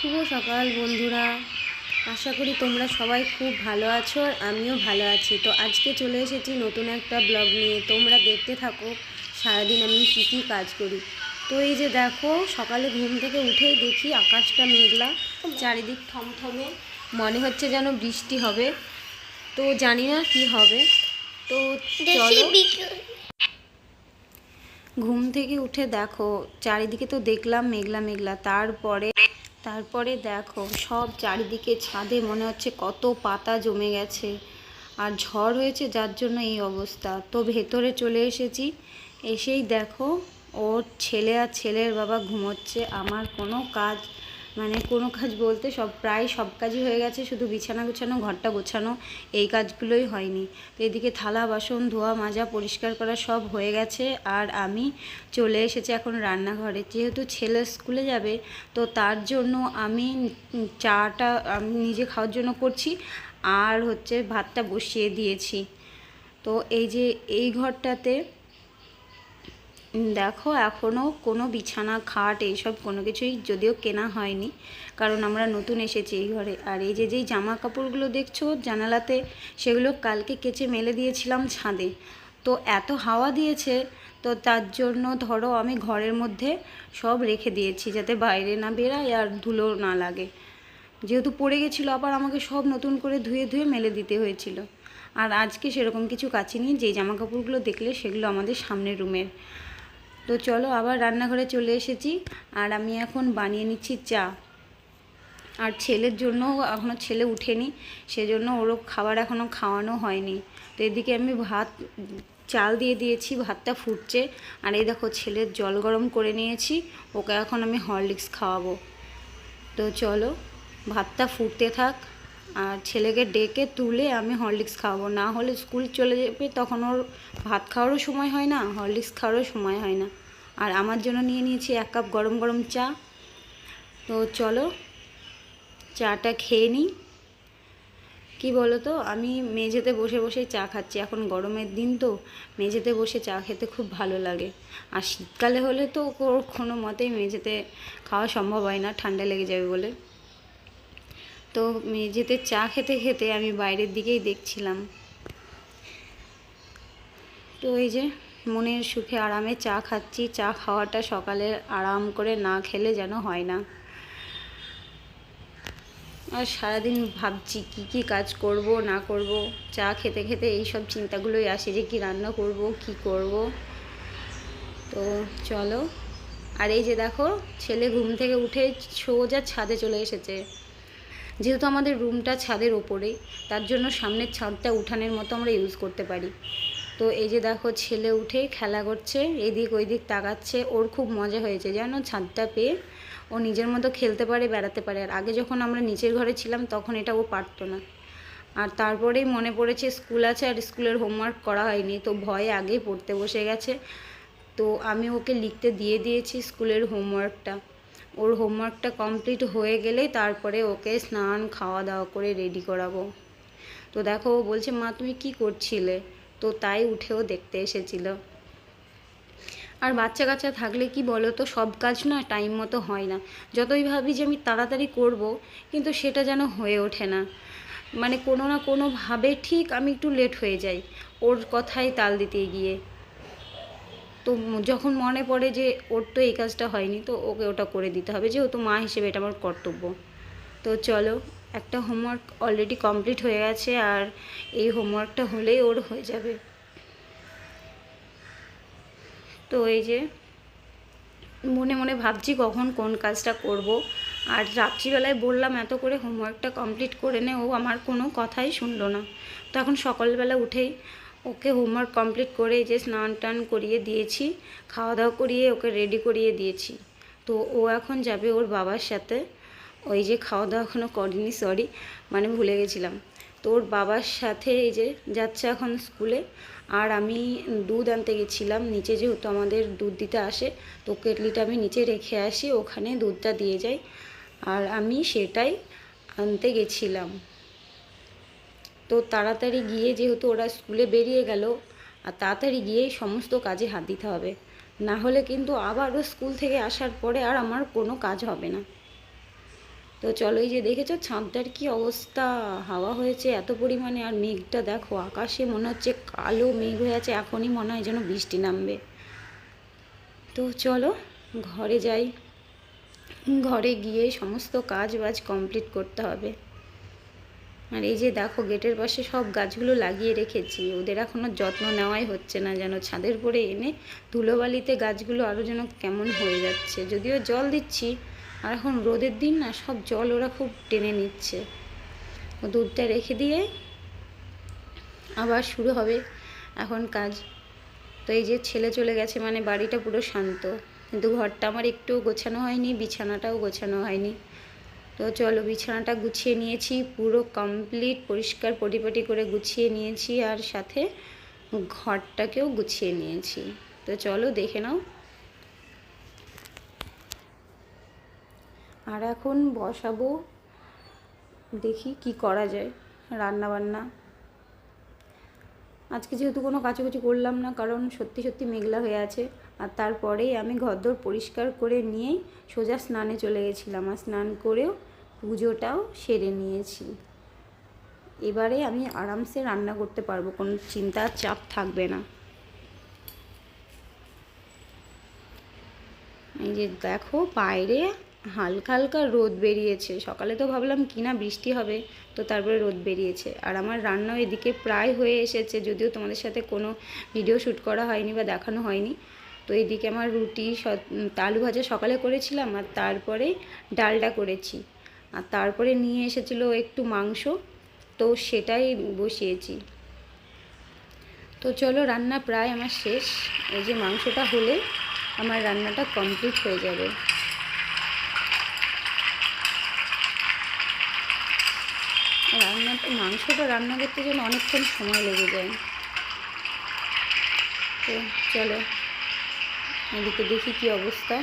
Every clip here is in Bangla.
শুভ সকাল বন্ধুরা। আশা করি তোমরা সবাই খুব ভালো আছো আর আমিও ভালো আছি। তো আজকে চলে এসেছি নতুন একটা ব্লগ নিয়ে। তোমরা দেখতে থাকো সারাদিন আমি কী কী কাজ করি। তো এই যে দেখো সকালে ঘুম থেকে উঠেই দেখি আকাশটা মেঘলা চারিদিক থমথমে মনে হচ্ছে যেন বৃষ্টি হবে। তো জানি না কি হবে। তো চলো। ঘুম থেকে উঠে দেখো চারিদিকে তো দেখলাম মেঘলা মেঘলা। তারপরে তারপরে দেখো, সব চারিদিকে ছাদে মনে হচ্ছে কত পাতা জমে গেছে। আর ঝড় হয়েছে যার জন্য এই অবস্থা। তো ভেতরে চলে এসেছি। এসেই দেখো, ওর ছেলে আর ছেলের বাবা ঘুমোচ্ছে। আমার কোনো কাজ মানে কোনো কাজ বলতে সব প্রায় সব কাজই হয়ে গেছে, শুধু বিছানা গুছানো, ঘরটা গোছানো, এই কাজগুলোই হয়নি। তো এদিকে থালা, বাসন, ধোয়া, মাজা, পরিষ্কার করা সব হয়ে গেছে আর আমি চলে এসেছি এখন রান্নাঘরে। যেহেতু ছেলে স্কুলে যাবে, তো তার জন্য আমি চাটা আমি নিজে খাওয়ার জন্য করছি আর হচ্ছে ভাতটা বসিয়ে দিয়েছি। তো এই যে এই ঘরটাতে দেখো এখনও কোনো বিছানা, খাট এইসব কোনো কিছুই যদিও কেনা হয়নি, কারণ আমরা নতুন এসেছি এই ঘরে। আর এই যে যেই জামা কাপড়গুলো দেখছ জানালাতে, সেগুলো কালকে কেচে মেলে দিয়েছিলাম ছাদে। তো এত হাওয়া দিয়েছে, তো তার জন্য ধরো আমি ঘরের মধ্যে সব রেখে দিয়েছি, যাতে বাইরে না বেরায় আর ধুলো না লাগে। যেহেতু পড়ে গেছিল, আবার আমাকে সব নতুন করে ধুয়ে ধুয়ে মেলে দিতে হয়েছিল। আর আজকে সেরকম কিছু কাচিনি যে জামা কাপড়গুলো দেখলে সেগুলো আমাদের সামনের রুমের। তো চলো আবার রান্নাঘরে চলে এসেছি। আর আমি এখন বানিয়ে নিচ্ছি চা। আর ছেলের জন্য এখনও ছেলে উঠেনি, সেজন্য ওরও খাবার এখনও খাওয়ানো হয়নি। তো এদিকে আমি ভাত, চাল দিয়ে দিয়েছি, ভাতটা ফুটছে। আর এই দেখো ছেলের জল গরম করে নিয়েছি, ওকে এখন আমি হরলিক্স খাওয়াবো। তো চলো, ভাতটা ফুটতে থাক। আর ছেলেকে ডেকে তুলে আমি হরলিক্স খাওয়াবো। না হলে স্কুল চলে যাবে তখন ওর ভাত খাওয়ারও সময় হয় না, হরলিক্স খাওয়ারও সময় হয় না। আর আমার জন্য নিয়ে নিয়েছি এক কাপ গরম গরম চা। তো চলো, চাটা খেয়ে নিই। কি বলো তো আমি মেঝেতে বসে বসে চা খাচ্ছি। এখন গরমের দিন তো, মেঝেতে বসে চা খেতে খুব ভালো লাগে। আর শীতকালে হলে তো কোনো মতেই মেঝেতে খাওয়া সম্ভব হয় না, ঠান্ডা লেগে যাবে বলে। তো মেঝেতে চা খেতে খেতে আমি বাইরের দিকেই দেখছিলাম। তো এই যে মনের সুখে আরামে চা খাচ্ছি, চা খাওয়াটা সকালে আরাম করে না খেলে যেন হয় না। আর সারাদিন ভাবছি কি কি কাজ করব, না করব, চা খেতে খেতে এই সব চিন্তাগুলোই আসে যে কি রান্না করব, কি করব। তো চলো। আর এই যে দেখো, ছেলে ঘুম থেকে উঠে সোজা ছাদে চলে এসেছে। যেহেতু আমাদের রুমটা ছাদের ওপরেই তার জন্য সামনের ছাদটা উঠানের মতো আমরা ইউজ করতে পারি। তো এই যে দেখো ছেলে উঠে খেলা করছে, এদিক ওই দিক তাকাচ্ছে, ওর খুব মজা হয়েছে জানো ছাদটা পেয়ে। ও নিজের মতো খেলতে পারে, বেড়াতে পারে। আর আগে যখন আমরা নিচের ঘরে ছিলাম, তখন এটা ও পারতো না। আর তারপরেই মনে পড়েছে স্কুল আছে আর স্কুলের হোমওয়ার্ক করা হয়নি, তো ভয়ে আগেই পড়তে বসে গেছে। তো আমি ওকে লিখতে দিয়ে দিয়েছি স্কুলের হোমওয়ার্কটা ওর হোমওয়ার্কটা কমপ্লিট হয়ে গেলেই তারপরে ওকে স্নান খাওয়া দাওয়া করে রেডি করাবো। তো দেখো, ও বলছে, মা, তুমি কি করছিলে? তো তাই উঠেও দেখতে এসেছিল। আর বাচ্চা কাচ্চা থাকলে কি বলো তো সব কাজ না টাইম মতো হয় না। যতই ভাবি যে আমি তাড়াতাড়ি করব, কিন্তু সেটা যেন হয়ে ওঠে না। মানে কোনো না কোনোভাবে ঠিক আমি একটু লেট হয়ে যাই। ওর কথাই তাল দিতে গিয়ে। তো যখন মনে পড়ে যে ওর তো এই কাজটা হয়নি, তো ওকে ওটা করে দিতে হবে। যেহেতু মা হিসেবে এটা আমার কর্তব্য। তো চলো, একটা হোমওয়ার্ক অলরেডি কমপ্লিট হয়ে গেছে আর এই হোমওয়ার্কটা হলেই ওর হয়ে যাবে। তো এই যে, মনে মনে ভাবছি কখন কোন কাজটা করব। আর রাত্রিবেলায় বললাম এত করে হোমওয়ার্কটা কমপ্লিট করে নে, ও আমার কোনো কথাই শুনলো না। তো এখন সকালবেলা উঠেই ওকে হোমওয়ার্ক কমপ্লিট করে যে স্নান টান করিয়ে দিয়েছি খাওয়া দাওয়া করিয়ে ওকে রেডি করিয়ে দিয়েছি। তো ও এখন যাবে ওর বাবার সাথে। ওই যে খাওয়া দাওয়া এখনও করেনি সরি মানে ভুলে গেছিলাম। তো ওর বাবার সাথে এই যে যাচ্ছে এখন স্কুলে। আর আমি দুধ আনতে গেছিলাম, নিচে যেহেতু আমাদের দুধ দিতে আসে, তো কেটলিটা আমি নিচে রেখে আসি, ওখানে দুধটা দিয়ে যাই। আর আমি সেটাই আনতে গেছিলাম। তো তাড়াতাড়ি গিয়ে যেহেতু ওরা স্কুলে বেরিয়ে গেল, আর তাড়াতাড়ি গিয়েই সমস্ত কাজে হাত দিতে হবে। না হলে কিন্তু আবারও স্কুল থেকে আসার পরে আর আমার কোনো কাজ হবে না। তো চলো এই যে দেখেছ ছাদটার কি অবস্থা? হাওয়া হয়েছে এত পরিমাণে, আর মেঘটা দেখো, আকাশে মনে হচ্ছে কালো মেঘ হয়ে আছে, এখনই মনে হয় যেন বৃষ্টি নামবে। তো চলো ঘরে যাই। ঘরে গিয়ে সমস্ত কাজ বাজ কমপ্লিট করতে হবে। আর এই যে দেখো, গেটের পাশে সব গাছগুলো লাগিয়ে রেখেছি। ওদের এখনও যত্ন নেওয়াই হচ্ছে না যেন ছাদের পরে এনে ধুলোবালিতে গাছগুলো আরও যেন কেমন হয়ে যাচ্ছে। যদিও জল দিচ্ছি, আর এখন রোদের দিন না, সব জল ওরা খুব টেনে নিচ্ছে। ও দুধটা রেখে দিয়ে আবার শুরু হবে এখন কাজ। তো এই যে ছেলে চলে গেছে মানে বাড়িটা পুরো শান্ত। কিন্তু ঘরটা আমার একটুও গোছানো হয়নি, বিছানাটাও গোছানো হয়নি। তো চলো বিছানাটা গুছিয়ে নিয়েছি, পুরো কমপ্লিট পরিষ্কার পরিপাটি করে গুছিয়ে নিয়েছি আর সাথে ঘরটাকেও গুছিয়ে নিয়েছি। তো চলো দেখে নাও। আর এখন বসাবো, দেখি কি করা যায় রান্না বান্না আজকে যেহেতু কোনো কাচাকুচি করলাম না, কারণ সত্যি সত্যি মেঘলা হয়ে আছে। আর তারপরেই আমি ঘরদোর পরিষ্কার করে নিয়েই সোজা স্নানে চলে গেছিলাম। আর স্নান করেও পুজোটাও সেরে নিয়েছি। এবারে আমি আরামসে রান্না করতে পারব, কোনো চিন্তার চাপ থাকবে না। এই যে দেখো, বাইরে হালকা হালকা রোদ বেরিয়েছে। সকালে তো ভাবলাম কি না বৃষ্টি হবে, তো তারপরে রোদ বেরিয়েছে। আর আমার রান্নাও এদিকে প্রায় হয়ে এসেছে, যদিও তোমাদের সাথে কোনো ভিডিও শ্যুট করা হয়নি বা দেখানো হয়নি। তো এদিকে আমার রুটি আলু ভাজা সকালে করেছিলাম, আর তারপরে ডালটা করেছি। আর তারপরে নিয়ে এসেছিল একটু মাংস, তো সেটাই বসিয়েছি। তো চলো রান্না প্রায় আমার শেষ। এই যে মাংসটা হলে আমার রান্নাটা কমপ্লিট হয়ে যাবে। রান্নাটা মাংসটা রান্না করতে যেন অনেকক্ষণ সময় লেগে যায়। তো চলো, এদিকে দেখি কি অবস্থা।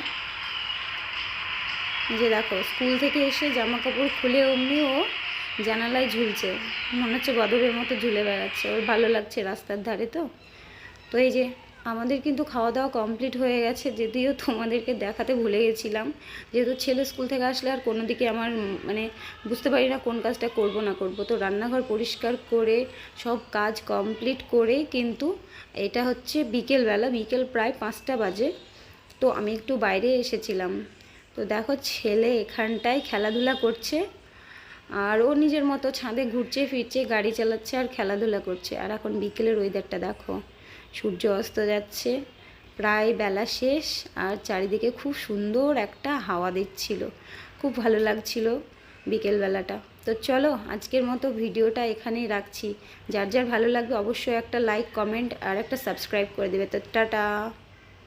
যে দেখো, স্কুল থেকে এসে জামা কাপড় খুলে অমনি ও জানালায় ঝুলছে। মনে হচ্ছে বদরের মতো ঝুলে বেড়াচ্ছে। ওর ভালো লাগছে রাস্তার ধারে তো। তো এই যে, আমাদের কিন্তু খাওয়া দাওয়া কমপ্লিট হয়ে গেছে। যদিও তোমাদেরকে দেখাতে ভুলে গেছিলাম। যেহেতু ছেলে স্কুল থেকে আসলে আর কোনো দিকে আমার মানে বুঝতে পারি না কোন কাজটা করব না করব। তো রান্নাঘর পরিষ্কার করে, সব কাজ কমপ্লিট করে কিন্তু এটা হচ্ছে বিকেলবেলা, বিকেল প্রায় পাঁচটা বাজে। তো আমি একটু বাইরে এসেছিলাম। তো দেখো ছেলে এখানটায় খেলাধুলা করছে আর ও নিজের মতো ছাদে ঘুরছে, ফিরছে, গাড়ি চালাচ্ছে আর খেলাধুলা করছে। আর এখন বিকেলের ওয়েদারটা দেখো, সূর্য অস্ত যাচ্ছে, প্রায় বেলা শেষ আর চারিদিকে খুব সুন্দর একটা হাওয়া দিচ্ছিল। খুব ভালো লাগছিল বিকেলবেলাটা। তো চলো আজকের মতো ভিডিওটা এখানেই রাখছি। যার যার ভালো লাগবে অবশ্যই একটা লাইক কমেন্ট আর একটা সাবস্ক্রাইব করে দেবে। তো টাটা!